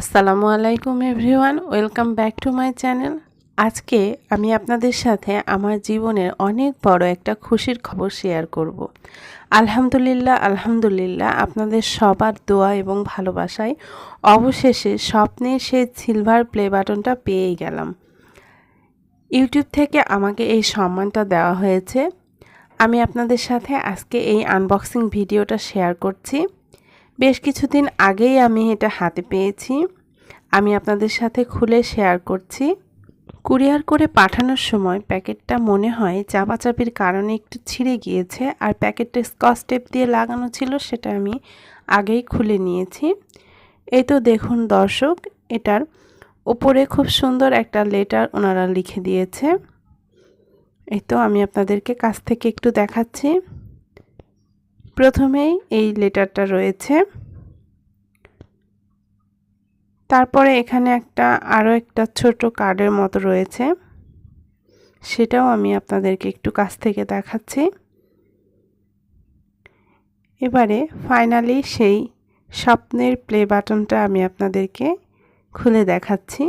আসসালামু আলাইকুম everyone, welcome back to my channel. আজকে আমি আপনাদের সাথে আমার জীবনের অনেক বড় একটা খুশির খবর শেয়ার করব। আলহামদুলিল্লাহ আলহামদুলিল্লাহ, আপনাদের সবার দোয়া এবং ভালোবাসায় অবশেষে স্বপ্নের সেই সিলভার প্লে বাটনটা পেয়েই গেলাম। ইউটিউব থেকে আমাকে এই সম্মানটা দেওয়া হয়েছে। আমি আপনাদের সাথে আজকে এই আনবক্সিং ভিডিওটা শেয়ার করছি। বেশ কিছুদিন আগেই আমি এটা হাতে পেয়েছি। আমি আপনাদের সাথে খুলে শেয়ার করছি। কুরিয়ার করে পাঠানোর সময় প্যাকেটটা মনে হয় চাপাচাপির কারণে একটু ছিঁড়ে গিয়েছে আর প্যাকেটটা স্কচ টেপ দিয়ে লাগানো ছিল সেটা আমি আগেই খুলে নিয়েছি। এই তো দেখুন দর্শক, এটার ওপরে খুব সুন্দর একটা লেটার ওনারা লিখে দিয়েছে। এই তো আমি আপনাদেরকে কাছ থেকে একটু দেখাচ্ছি। প্রথমেই এই লেটারটা রয়েছে। তারপরে এখানে একটা, আরও একটা ছোট কার্ডের মতো রয়েছে। সেটাও আমি আপনাদেরকে একটু কাছ থেকে দেখাচ্ছি। এবারে ফাইনালি সেই স্বপ্নের প্লে বাটনটা আমি আপনাদেরকে খুলে দেখাচ্ছি।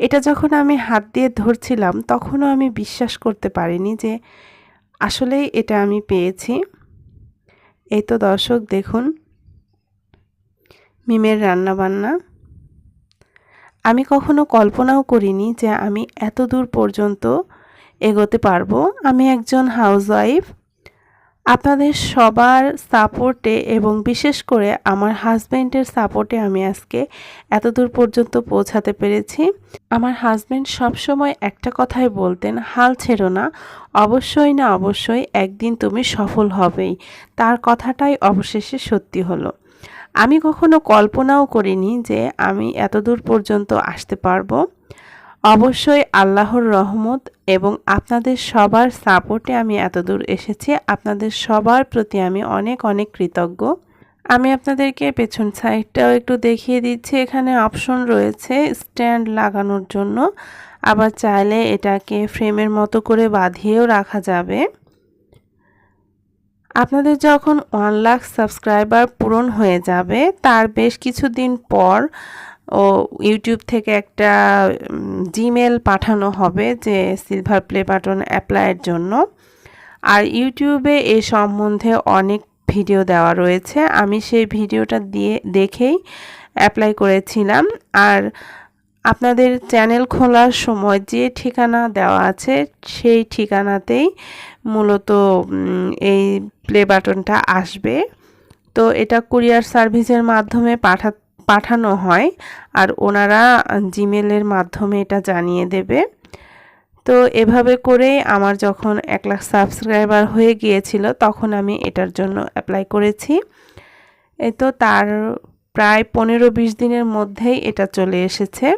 এটা যখন আমি হাত দিয়ে ধরছিলাম, তখনও আমি বিশ্বাস করতে পারিনি যে আসলেই এটা আমি পেয়েছি। এই তো দর্শক, দেখুন। মিমের রান্না বান্না আমি কখনো কল্পনাও করিনি যে আমি এত দূর পর্যন্ত এগোতে পারব। আমি একজন হাউসওয়াইফ আপনাদের সবার সাপোর্টে এবং বিশেষ করে আমার হাজব্যান্ডের সাপোর্টে আমি আজকে এত দূর পর্যন্ত পৌঁছাতে পেরেছি। আমার হাজব্যান্ড সবসময় একটা কথাই বলতেন, হাল ছেড়ো না, অবশ্যই না অবশ্যই একদিন তুমি সফল হবেই। তার কথাটাই অবশেষে সত্যি হলো। আমি কখনো কল্পনাও করিনি যে আমি এত দূর পর্যন্ত আসতে পারব। অবশ্যই আল্লাহর রহমত এবং আপনাদের সবার সাপোর্টে আমি এত দূর এসেছি। আপনাদের সবার প্রতি আমি অনেক অনেক কৃতজ্ঞ। আমি আপনাদেরকে পেছন সাইডটাও একটু দেখিয়ে দিচ্ছি। এখানে অপশন রয়েছে স্ট্যান্ড লাগানোর জন্য। আবার চাইলে এটাকে ফ্রেমের মতো করে বাঁধিয়েও রাখা যাবে। আপনাদের যখন ওয়ান লাখ সাবস্ক্রাইবার পূরণ হয়ে যাবে, তার বেশ কিছুদিন পর ও ইউটিউব থেকে একটা জিমেল পাঠানো হবে যে সিলভার প্লে বাটন অ্যাপ্লাইয়ের জন্য। আর ইউটিউবে এ সম্বন্ধে অনেক ভিডিও দেওয়া রয়েছে। আমি সেই ভিডিওটা দিয়ে, দেখেই অ্যাপ্লাই করেছিলাম। আর আপনাদের চ্যানেল খোলার সময় যে ঠিকানা দেওয়া আছে, সেই ঠিকানাতেই মূলত এই প্লে বাটনটা আসবে। তো এটা কুরিয়ার সার্ভিসের মাধ্যমে পাঠা পাঠানো হয় আর ওনারা জিমেলের মাধ্যমে এটা জানিয়ে দেবে। তো এভাবে করে আমার যখন এক লাখ সাবস্ক্রাইবার হয়ে গিয়েছিল তখন আমি এটার জন্য অ্যাপ্লাই করেছি। এই তো তার প্রায় পনেরো বিশ দিনের মধ্যেই এটা চলে এসেছে।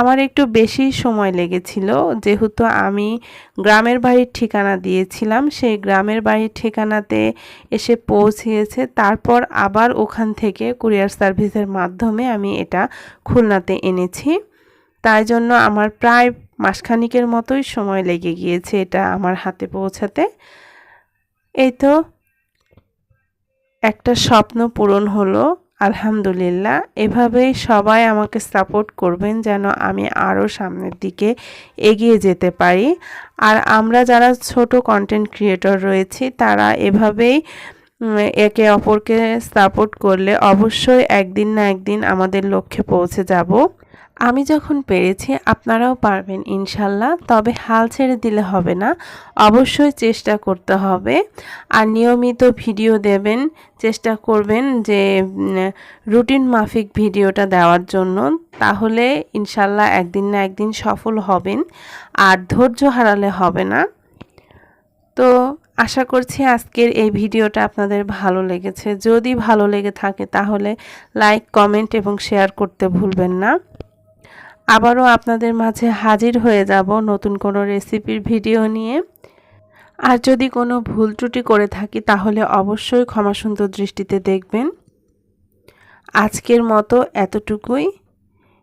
আমার একটু বেশি সময় লেগেছিল। যেহেতু আমি গ্রামের বাড়ির ঠিকানা দিয়েছিলাম, সেই গ্রামের বাড়ির ঠিকানাতে এসে পৌঁছিয়েছে তারপর আবার ওখান থেকে কুরিয়ার সার্ভিসের মাধ্যমে আমি এটা খুলনাতে এনেছি। তাই জন্য আমার প্রায় মাসখানিকের মতোই সময় লেগে গিয়েছে এটা আমার হাতে পৌঁছাতে। এই তো একটা স্বপ্ন পূরণ হলো। আলহামদুলিল্লাহ, এভাবেই সবাই আমাকে সাপোর্ট করবেন যেন আমি আরও সামনের দিকে এগিয়ে যেতে পারি। আর আমরা যারা ছোট কন্টেন্ট ক্রিয়েটর রয়েছি, তারা এভাবেই একে অপরকে সাপোর্ট করলে অবশ্যই একদিন না একদিন আমাদের লক্ষ্যে পৌঁছে যাব। আমি যখন পেরেছি, আপনারাও পারবেন ইনশাল্লাহ, তবে হাল ছেড়ে দিলে হবে না। অবশ্যই চেষ্টা করতে হবে। আর নিয়মিত ভিডিও দেবেন, চেষ্টা করবেন যে রুটিন মাফিক ভিডিওটা দেওয়ার জন্য। তাহলে ইনশাল্লাহ একদিন না একদিন সফল হবেন, আর ধৈর্য হারালে হবে না। তো আশা করছি আজকের এই ভিডিওটা আপনাদের ভালো লেগেছে। যদি ভালো লেগে থাকে তাহলে লাইক, কমেন্ট এবং শেয়ার করতে ভুলবেন না। আবারও আপনাদের মাঝে হাজির হয়ে যাব নতুন কোনো রেসিপির ভিডিও নিয়ে। আর যদি কোনো ভুল ত্রুটি করে থাকি, তাহলে অবশ্যই ক্ষমা সুন্দর দৃষ্টিতে দেখবেন। আজকের মতো এতটুকুই।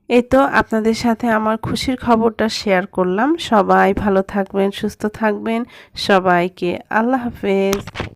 এ তো আপনাদের সাথে আমার খুশির খবরটা শেয়ার করলাম। সবাই ভালো থাকবেন, সুস্থ থাকবেন। সবাইকে আল্লাহ হাফেজ।